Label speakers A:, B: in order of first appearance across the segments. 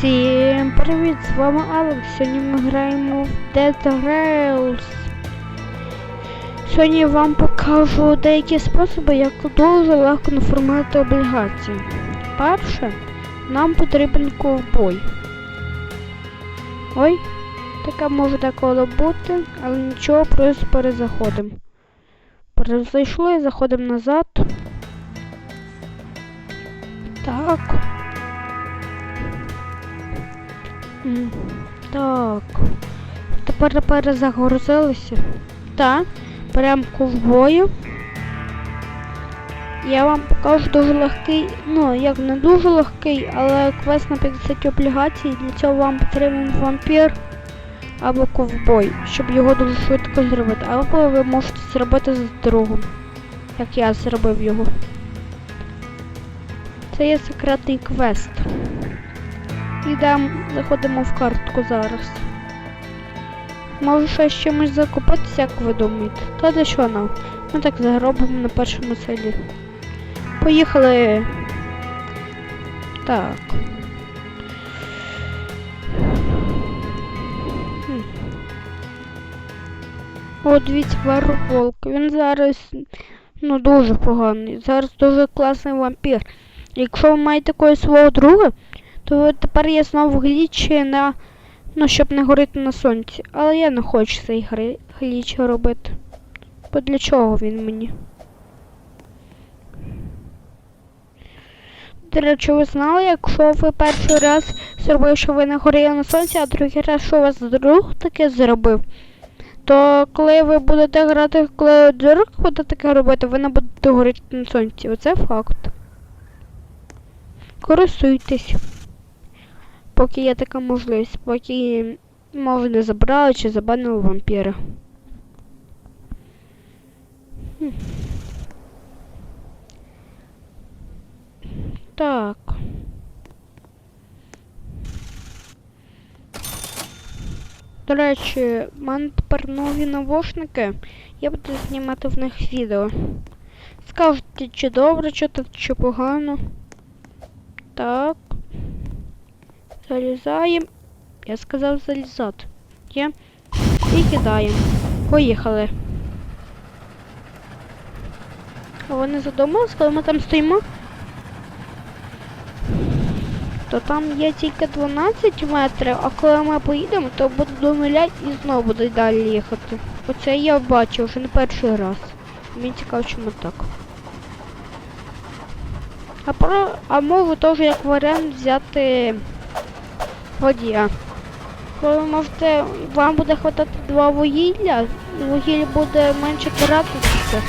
A: Всім привіт! З вами Алекс. Сьогодні ми граємо в Dead Rails. Сьогодні я вам покажу деякі способи, як дуже легко наформувати облігації. Перше, нам потрібен ковбой. Ой, таке може деколи бути, але нічого, просто перезаходимо. Перезайшли і заходимо назад. Так. Так. Тепер перезагрузилися. Так. Беремо ковбою. Я вам покажу дуже легкий, ну, як не дуже легкий, але квест на 50 облігацій. Для цього вам потрібен вампір або ковбой, щоб його дуже швидко зробити. Або ви можете зробити з другом, як я зробив його. Це є секретний квест. Йдемо, заходимо в картку зараз. Може з чимось закупитися, як ви думаєте? Та для що нам? Ми так заробимо на першому селі. Поїхали. Так. Хм. О, дивіться, Верволк. Він зараз ну дуже поганий. Зараз дуже класний вампір. Якщо ви маєте когось свого друга, то тепер є знову глічі на. Ну, щоб не горіти на сонці. Але я не хочу цей гри- гліч робити. Бо для чого він мені? До речі, ви знали, якщо ви перший раз зробив, що ви не горіли на сонці, а другий раз, що у вас друг таке зробив, то коли ви будете грати, коли друг буде таке робити, ви не будете горіти на сонці. Оце факт. Користуйтесь поки є така можливість, поки може не забрали чи забанили вампіра. Так. До речі, в мене тепер нові навушники. Я буду знімати в них відео. Скажете, чи добре, чи, то- чи погано. Так. Залізаємо. Я сказав залізати. Є. І кидаємо. Поїхали. А вони задумались, коли ми там стоїмо? То там є тільки 12 метрів, а коли ми поїдемо, то буде до нуля і знову буде далі їхати. Оце я бачив вже не перший раз. Мені цікаво, чому так. А про а можу теж як варіант взяти водія. Коли можете, вам буде хватати два вугілля, і вугілля буде менше тратитися.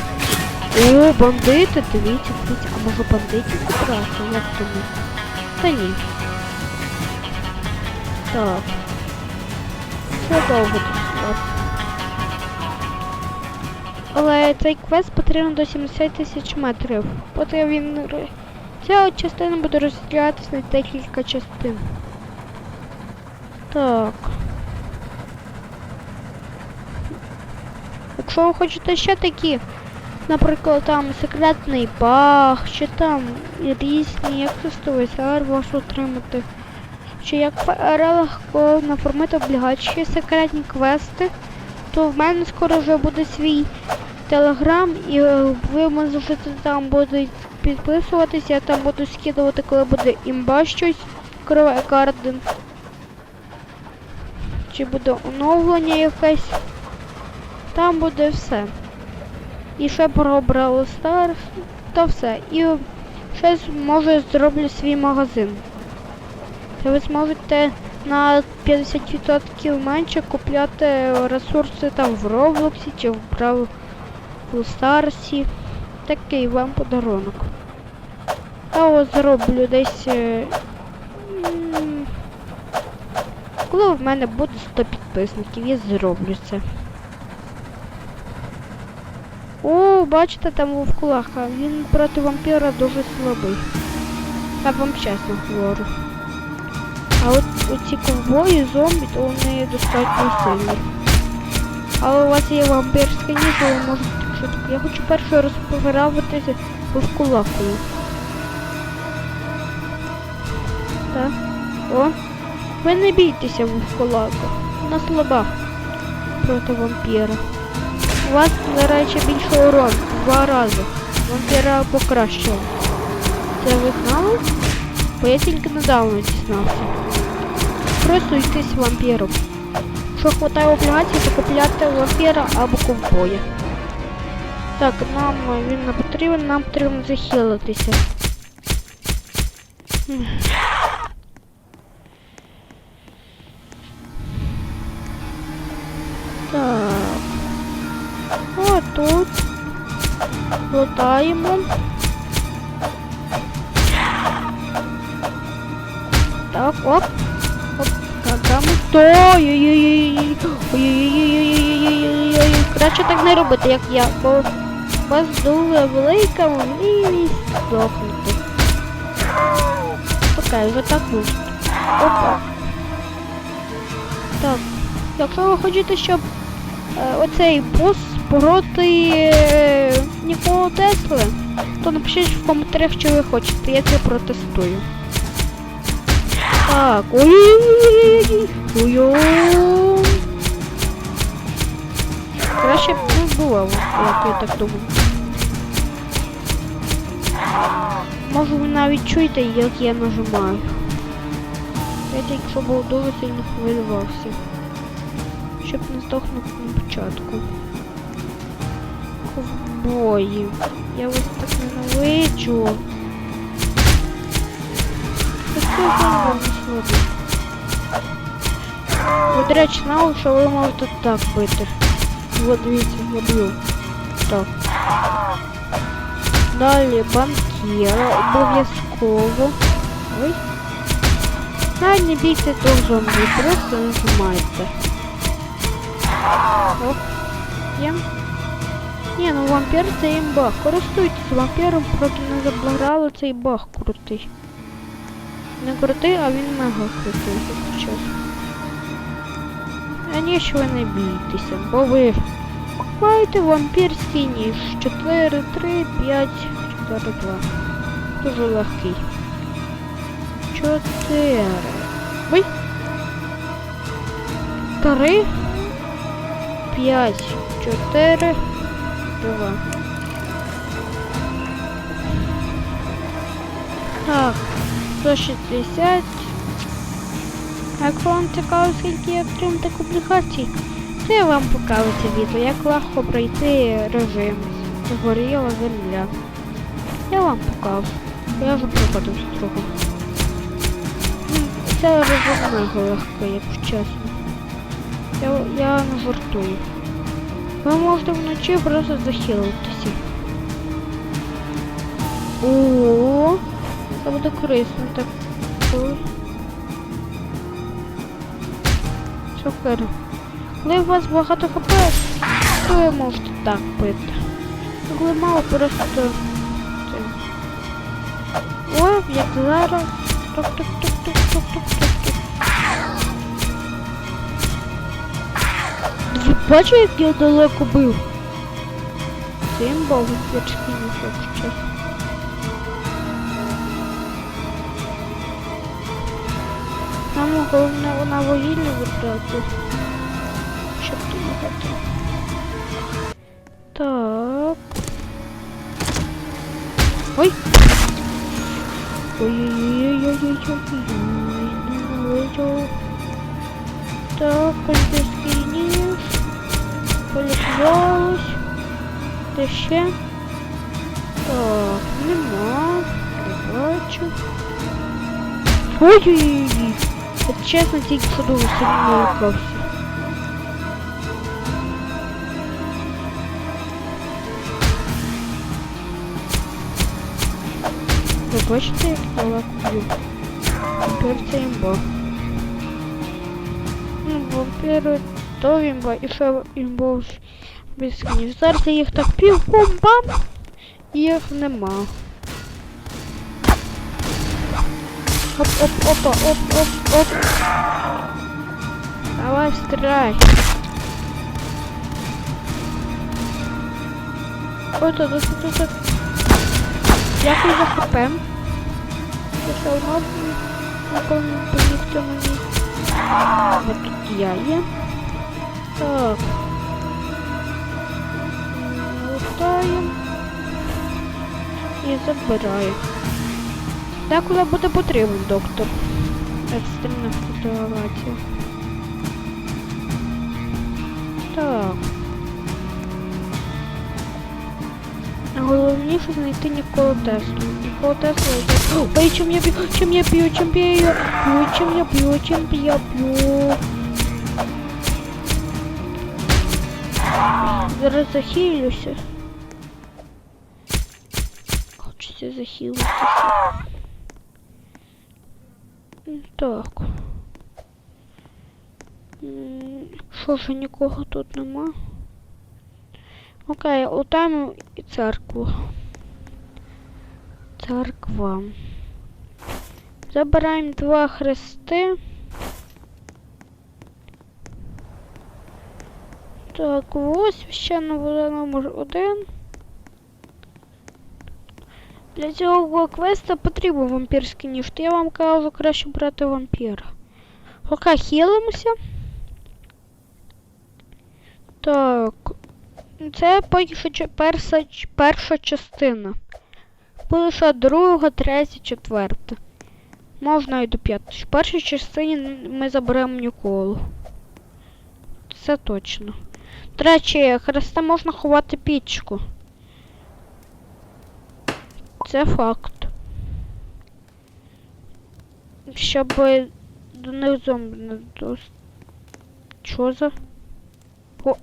A: О, бандити, дивіться, дивіться, а може бандитів забрати, як думаю? Та ні. Так. Це довго тут. Але цей квест потрібен до 70 тисяч метрів. Потрібен Ця частина буде розділятися на декілька частин. Так. Якщо ви хочете ще такі, наприклад, там секретний баг, чи там різні, як тестовий сервер отримати, чи як легко наформити облігації секретні квести, то в мене скоро вже буде свій телеграм і е, ви можете там будете підписуватись, я там буду скидувати, коли буде імба щось, крове карден чи буде оновлення якесь. Там буде все. І ще про Brawl Stars, та все. І ще може зроблю свій магазин. Ви зможете на 50% менше купляти ресурси там в Роблоксі чи в Brawl Stars. Такий вам подарунок. Я ось зроблю десь. Коли в мене буде 100 підписників, я зроблю це. О, бачите, там вовкулаха. Він проти вампіра дуже слабий. Я вам чесно говорю. А от оці ковбої, зомбі, то вони достатньо сильні. Але у вас є вампірська ніж, ви можете швидко. Я хочу першою розповіравитися вовкулахою. Так. О, Ви не бійтеся вовкулака. Вона слаба проти вампіра. У вас, до речі, більше урон. Два рази. Вампіра покращило. Це ви знали? Бо я тільки недавно дізнався. Просто якийсь вампіром. Якщо хватає облігацій, то купляти вампіра або ковбоя. Так, нам е, він не потрібен, нам потрібно захилитися. Лутаємо. Так, оп. Оп. Какамо. Ой-ой-ой-ой-ой. Ой-ой-ой-ой-ой-ой-ой-ой. Краще так не робити, як я, бо вас дуже велика можливість здохнути. Окей, вже так буде. Опа. Так. Якщо ви хочете, щоб оцей бос проти Нікола Тесли, то напишіть в коментарях, що ви хочете, я це протестую. Так, ой ой Краще б не було, як я так думаю. Може ви навіть чуєте, як я нажимаю. Я тільки що був дуже сильно хвилювався. Щоб не здохнути на початку. Ковбої. Я вас так ненавиджу. Це вам не Ви, до речі, знали, що ви можете так бити. Вот дивіться, я б'ю. Так. Далі банкіра, обов'язково. Ой. Навіть не бійте того зомбі, просто нажимайте. Оп. Є. Ні, ну вампір це імба. Користуйтесь вампіром, проти не заблограли цей баг крутий. Не крутий, а він мега крутий, якщо чесно. А ви не бійтеся, бо ви маєте вампірський ніж 4, 3, 5, 4, 2. Дуже легкий. 4. Ой. 3, 5, 4, 2. Так, 160. Якщо вам цікаво, скільки я отримати комплікацій, то я вам покажу це відео, як легко пройти режим Згоріла земля. Я вам покажу. Я вже проходив з другом. Ну, Це режим легко, якщо чесно. Я, я не жартую. Ви можете вночі просто захилитися. О, це буде корисно так. Ой. Супер. Коли у вас багато хп, то ви можете так пити. А Коли мало просто. це. О, як зараз. Тук бачите, як я далеко бив? Цим богом пірський мішок щось. Нам головне вона вугілля вибрати. Щоб допомагати. Так. Ой. Ой-ой-ой-ой-ой-ой-ой. Ненавиджу. Так, польський ніж. Полікувалось. Де ще? Так, нема. Не бачу. Ой-ой-ой. От чесно, тільки що дуже сильно лякався. Ви бачите, як я лакую? Вампір це імба. Ну, вампіри то імба, і ще імбов без книг. Зараз я їх так пів-бом-бам, їх нема. Оп, оп, опа, оп, оп, оп. Давай, стреляй. Ой, тут, тут, тут, тут. Дякую за хп. Все одно ніколи не поміг в цьому. Бо тут я є. Так. Лутаємо. І забираємо. Деколи буде потрібен доктор. Екстрена фотографія. Так. Головніше знайти Ніколу Теслу. Нікола Тесла йде. Ой, чим я б'ю, чим я б'ю, чим я б'ю, чим я б'ю, чим я б'ю. Зараз захилюся. Хочеться захилитися. Так. М, Що ж, нікого тут нема? Окей, лутаємо і церкву. Церква. Забираємо два хрести. Так, ось священна вода номер один. Для цього квеста потрібен вампірський ніж, я вам кажу краще брати вампіра. Окей, хілимося. Так. Це поки перша, перша частина. Ще друга, третя, четверта. Можна і до п'ятої. В першій частині ми заберемо Ніколу. Це точно. До речі, хреста можна ховати пічку. Це факт. Щоб до них зомбі не дос... Що за? О.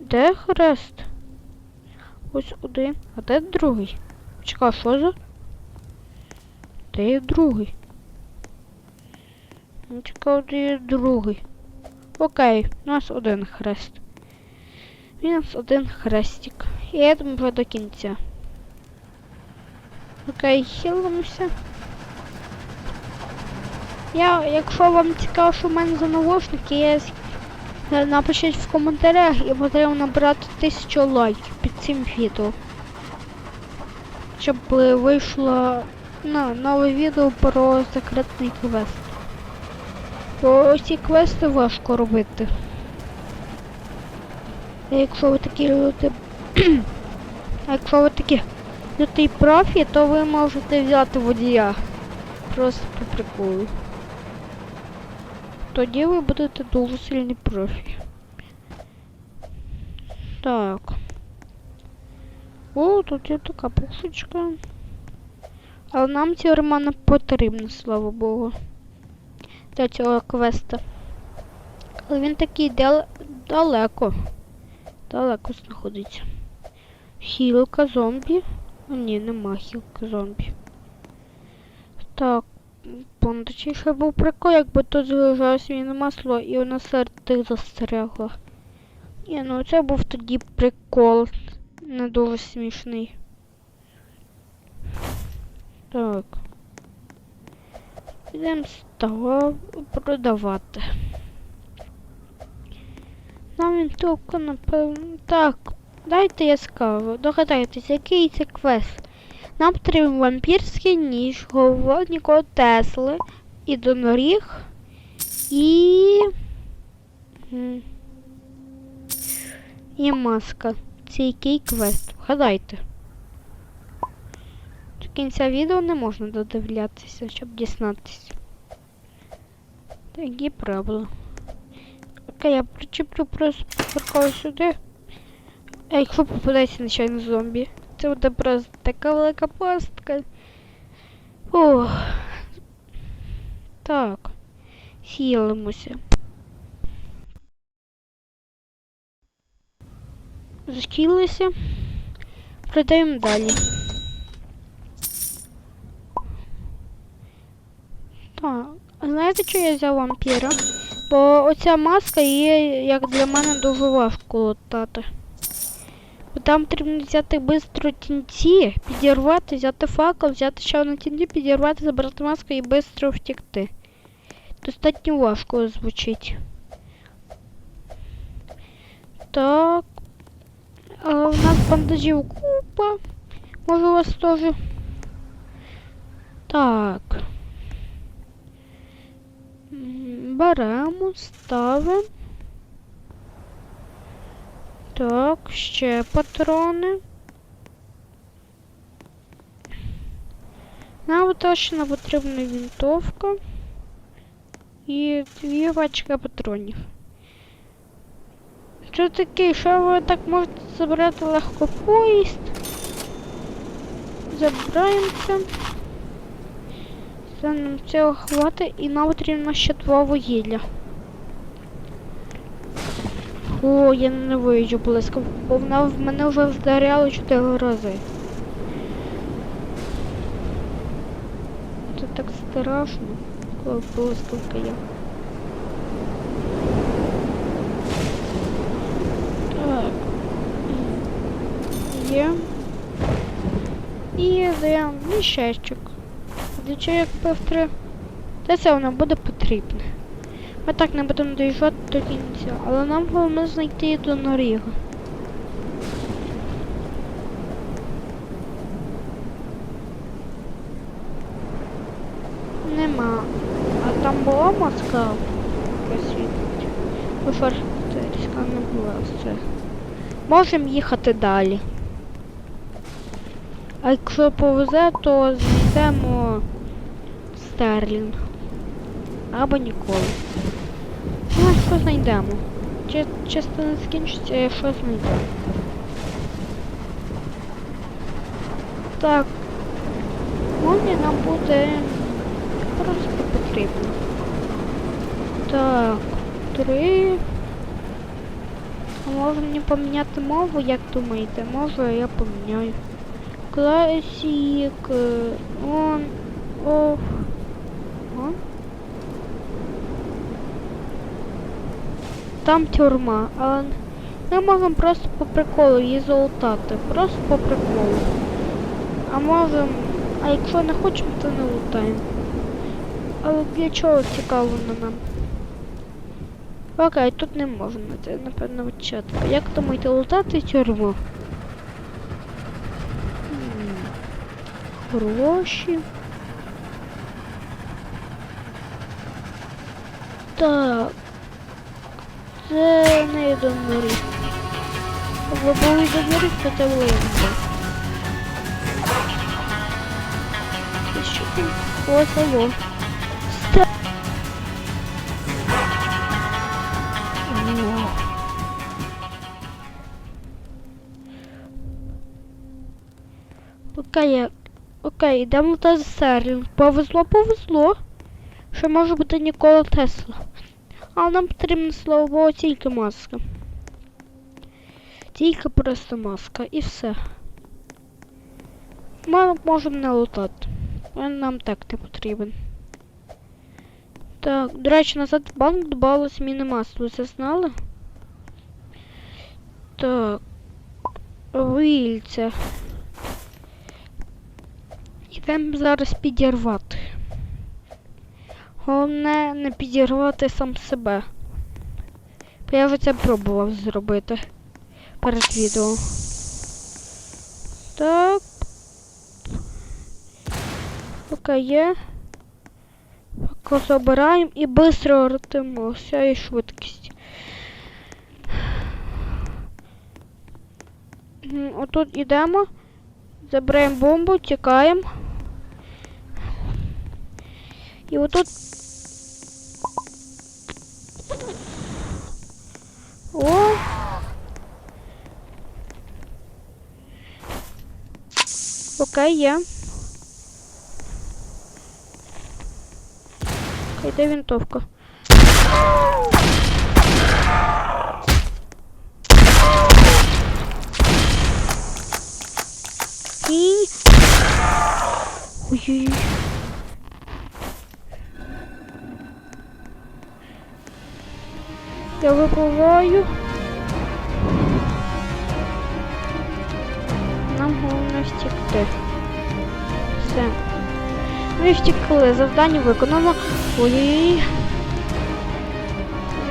A: Де хрест? Ось один. А де другий? Чекай, що за? Де є другий? Ну, Чекай, де є другий. Окей, у нас один хрест. Мінус один хрестик. І я думаю до кінця. Окей, хилимося. Я, якщо вам цікаво, що в мене за наушники, я напишіть в коментарях і потрібно набрати тисячу лайків під цим відео. Щоб вийшло ну, нове відео про секретний квест. Бо ці квести важко робити. А якщо ви такі люди. а якщо ви такі лютий профі, то ви можете взяти водія. Просто по приколу. Тоді ви будете дуже сильний профі. Так. О, тут є така пушечка. Але нам ці романи потрібні, слава Богу. Для цього квеста. Але він такий дал... далеко. Далеко знаходиться. Хілка зомбі. А ні, нема хілка зомбі. Так, пон, точніше був прикол, якби тут залежалось він масло і вона серед тих застрягла. Ні, ну це був тоді прикол. Не дуже смішний. Так. Підемо стало продавати. Нам він тільки напевно. Так, дайте я скажу. Догадайтесь, який це квест. Нам потрібен вампірський ніж, головнікого Тесли, і доноріг, і. І маска. Це який квест? Вгадайте. До кінця відео не можна додивлятися, щоб дізнатися. Такі правила. Окей, я причеплю просто прикол сюди. А якщо попадається нечайно зомбі, це буде просто така велика пастка. Ох. Так. Сілимося. Захилилися. Продаємо далі. Так. Знаєте, що я взяв вампіра? Бо оця маска є, як для мене, дуже важко лутати. Бо там потрібно взяти швидко тінці, підірвати, взяти факел, взяти ще одну тінці, підірвати, забрати маску і швидко втекти. Достатньо важко звучить. Так. А у нас бандажів купа. Може у вас теж. Так. Беремо, ставимо. Так, ще патрони. Нам точно потрібна вінтовка і дві пачки патронів. Що таке? Що ви так можете забрати легко поїзд? Забираємося. Це нам цього хватить і нам потрібно ще два вугілля. О, я не виїжджу близько, бо вона в мене вже вдаряла чотири рази. Це так страшно, коли блискавка є. Так. Є. І даємо мішечок. Для чого як певтри? Та це воно буде потрібне. Ми так не будемо доїжджати до кінця, але нам головне знайти до Норіга. Нема. А там була маска просвітлить. Шортерська не була все. Можемо їхати далі. А якщо повезе, то знайдемо Стерлінг. Або ніколи. Ну, що знайдемо? Чи частина закінчиться, а що знайдемо? Так. Мові нам буде просто потрібно. Так, три. А може мені поміняти мову, як думаєте? Може я поміняю. Classic е, on off on. Там тюрма, але ми можемо просто по приколу її залутати. Просто по приколу. А можемо. А якщо не хочемо, то не лутаємо. Але для чого цікаво на нам? Окей, тут не можна, це напевно початку. Як думаєте, лутати тюрму? Гроші. Так. Це не до морі. Ви були до морі, то це влинка. І що там? Ось алло. Ста... О. Я- окей, йдемо та Стерлінг. Повезло, повезло. Що може бути Нікола Тесла. Але нам потрібно слава Богу, тільки маска. Тільки просто маска і все. Ми можемо не лутати. Він нам так не потрібен. Так, до речі, назад в банк додалось міні-масло. Це знали? Так. Вильця. Йдемо зараз підірвати. Головне не підірвати сам себе. Бо я вже це пробував зробити перед відео. Так. Окей, є. Поки забираємо і швидко ротимося і швидкість. Отут йдемо. Забираємо бомбу, тікаємо. І отут. О! Окей, є. Окей, де винтовка? І... Ой-ой-ой. Я випливаю. Нам головне втікти. Все. Ми втікли, завдання виконано. Ой-ой-ой.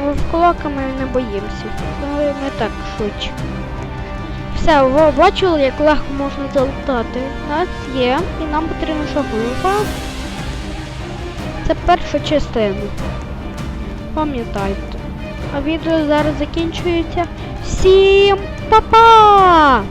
A: Ну, В кулака ми не боїмося. Але не так швидше. Все, ви бачили, як легко можна залутати. Нас є, і нам потрібно шагова. Це перша частина. Пам'ятайте. Відео зараз закінчується. Всім па-па!